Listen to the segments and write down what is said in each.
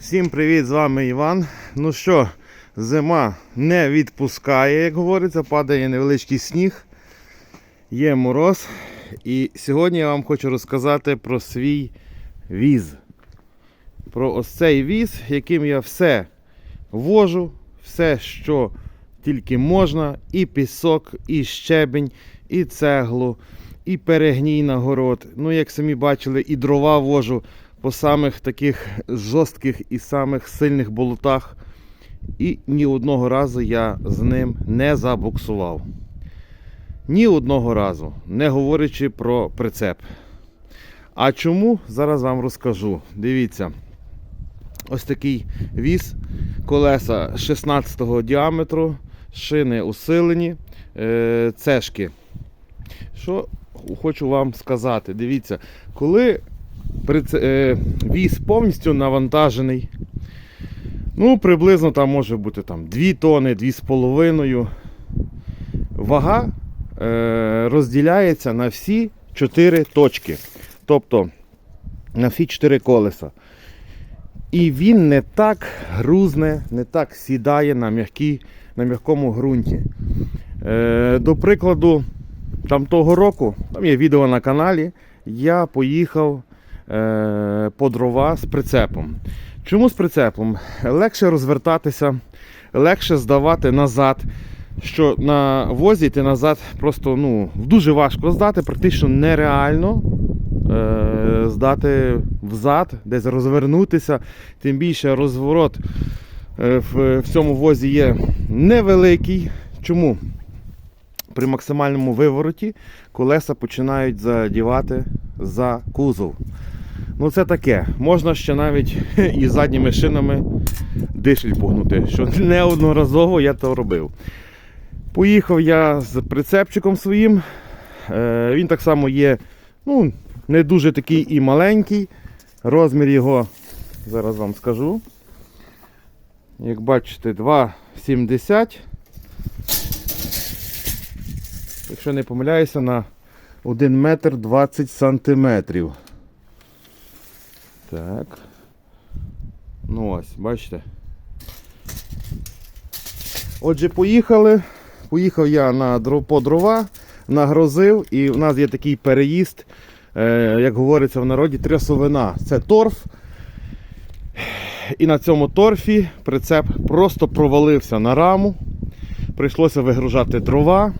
Всім привіт, з вами Іван. Ну що, зима не відпускає, як говориться, падає невеличкий сніг, є мороз. І сьогодні я вам хочу розказати про свій віз. Про ось цей віз, яким я все вожу, все, що тільки можна, і пісок, і щебень, і цеглу, і перегній на город. Ну, як самі бачили, і дрова вожу по самих таких жорстких і самих сильних болотах. І ні одного разу я з ним не забуксував. Ні одного разу, не говорячи про прицеп. А чому? Зараз вам розкажу. Дивіться, ось такий віз, колеса 16-го діаметру, шини усилені, е, цешки. Що хочу вам сказати? Дивіться, коли віз повністю навантажений. Ну, приблизно там може бути там 2 тони, 2,5. Вага е, розділяється на всі 4 точки. Тобто на всі 4 колеса. І він не так грузне, не так сідає на, м'якій, на м'якому ґрунті. Е, до прикладу, там того року, там є відео на каналі, я поїхав е, по дрова з прицепом. Чому з прицепом? Легше розвертатися, легше здавати назад. Що на возі ти назад просто ну, дуже важко здати, практично нереально е, здати взад, десь розвернутися. Тим більше розворот е, в, в цьому возі є невеликий. Чому? При максимальному вивороті колеса починають задівати за кузов. Ну це таке. Можна ще навіть і задніми шинами дишель погнути, що неодноразово я то робив. Поїхав я з прицепчиком своїм. Е, Він так само є ну, не дуже такий і маленький. Розмір його, зараз вам скажу. Як бачите, 2,70. Якщо не помиляюся, на 1 метр 20 сантиметрів. Так. Ну ось, бачите. Отже, поїхали. Поїхав я на по дрова, нагрозив, і у нас є такий переїзд, е, як говориться в народі, трясовина. Це торф. І на цьому торфі прицеп просто провалився на раму. Прийшлося вигружати дрова.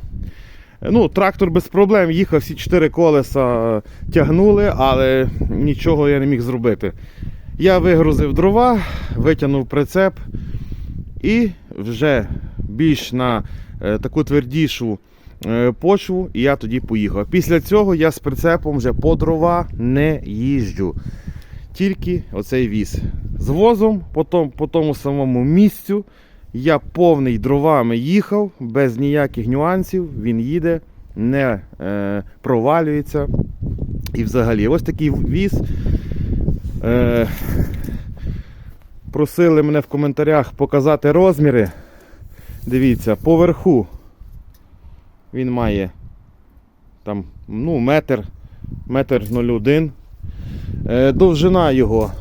Ну, трактор без проблем їхав, всі чотири колеса е, тягнули, але нічого я не міг зробити. Я вигрузив дрова, витягнув прицеп і вже більш на е, таку твердішу е, почву, і я тоді поїхав. Після цього я з прицепом вже по дрова не їжджу. Тільки оцей віз. З возом, по тому, по тому самому місцю. Я повний дровами їхав, без ніяких нюансів. Він їде, не е, провалюється. І взагалі, ось такий віз. Е, просили мене в коментарях показати розміри. Дивіться, поверху він має там, ну, метр, метр 01. Е, довжина його.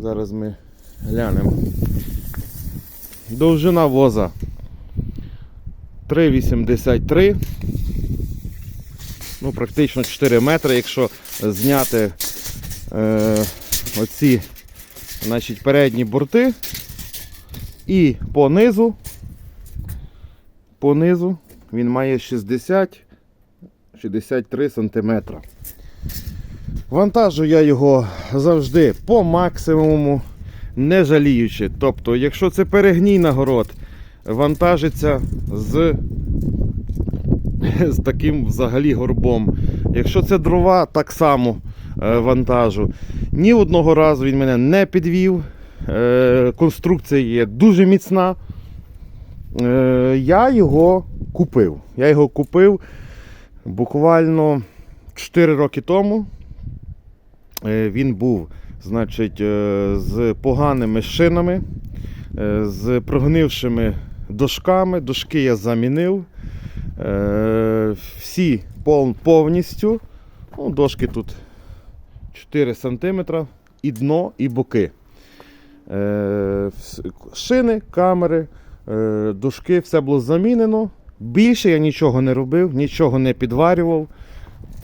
Зараз ми глянемо. Довжина воза 3,83. Ну, практично 4 метри, якщо зняти е, оці значить, передні борти. І по низу, по низу він має 60-63 см. Вантажу я його завжди по максимуму не жаліючи. Тобто, якщо це перегній на город, вантажиться з, з таким взагалі горбом. Якщо це дрова, так само е, вантажу. Ні одного разу він мене не підвів. Е, конструкція є дуже міцна. Е, я його купив. Я його купив буквально 4 роки тому. Він був значить, е, з поганими шинами, е, з прогнившими дошками. Дошки я замінив. Е, Всі повністю. Ну, дошки тут 4 см і дно, і боки. Шини, камери, дужки, все було замінено. Більше я нічого не робив, нічого не підварював.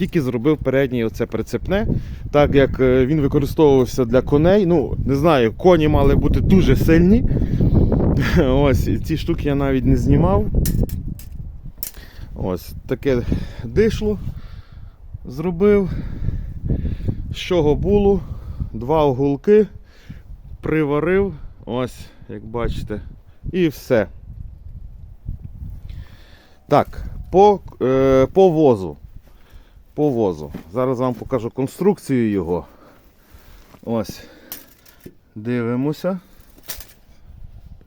Тільки зробив переднє оце прицепне, так як е, він використовувався для коней. Ну, не знаю, коні мали бути дуже сильні. Ось, ці штуки я навіть не знімав. Ось таке дишло зробив. З чого було? Два огулки приварив, ось, як бачите, і все. Так, по, е, по возу. По возу. Зараз вам покажу конструкцію його. Ось. Дивимося.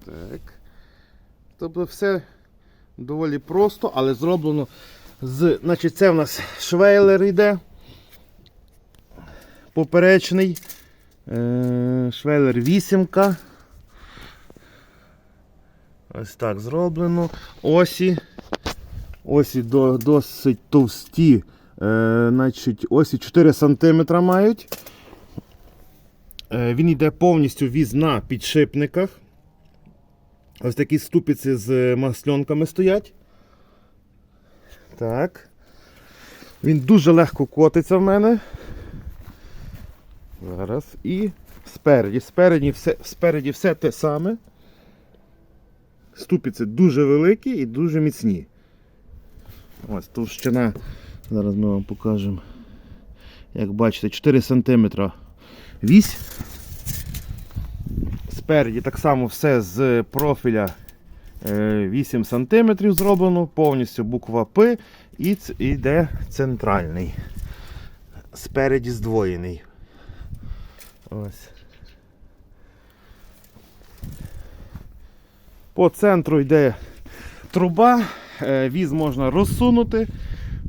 Так. Тобто все доволі просто, але зроблено з. Значить, це в нас швейлер йде. Поперечний. Е, швейлер вісімка. Ось так зроблено. Осі. Осі до, досить товсті. Е, значить, осі 4 см мають. Е, він йде повністю віз на підшипниках. Ось такі ступиці з масльонками стоять. Так. Він дуже легко котиться в мене. Зараз. І спереді. Спереді все, спереді все те саме. Ступиці дуже великі і дуже міцні. Ось товщина. Зараз ми вам покажемо. Як бачите, 4 см вісь. Спереді так само все з профіля е, 8 см зроблено, повністю буква П і йде центральний. Спереді здвоєний. Ось. По центру йде труба, е, віз можна розсунути.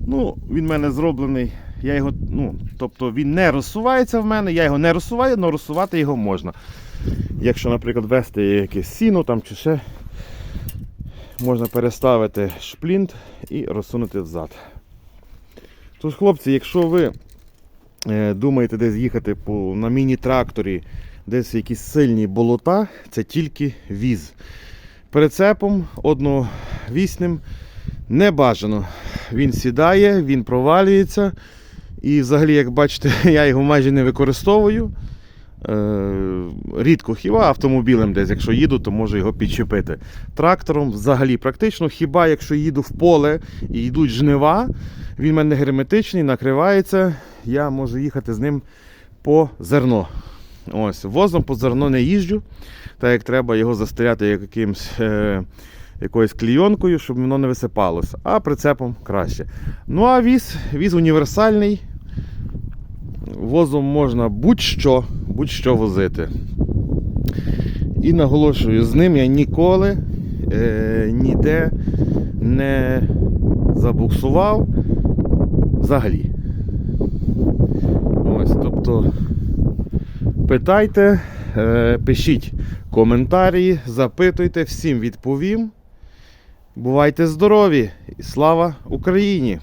Ну, він в мене зроблений. Я його, ну, тобто він не розсувається в мене, я його не розсуваю, але розсувати його можна. Якщо, наприклад, вести якесь сіно там чи ще, можна переставити шплінт і розсунути взад. Тож, хлопці, якщо ви е, думаєте десь їхати по, на міні-тракторі, десь якісь сильні болота, це тільки віз. Прицепом одновісним не бажано. Він сідає, він провалюється. І взагалі, як бачите, я його майже не використовую. Е, рідко хіба автомобілем десь, якщо їду, то можу його підчепити. Трактором взагалі практично, хіба якщо їду в поле і йдуть жнива, він в мене герметичний, накривається, я можу їхати з ним по зерно. Ось, возом по зерно не їжджу, так як треба його застряти якимсь, е, якоюсь клійонкою, щоб воно не висипалося, а прицепом краще. Ну а віз, віз універсальний. Возом можна будь-що, будь-що возити. І наголошую, з ним я ніколи е, ніде не забуксував взагалі. Ось, тобто, питайте, е, пишіть коментарі, запитуйте, всім відповім. Бувайте здорові і слава Україні!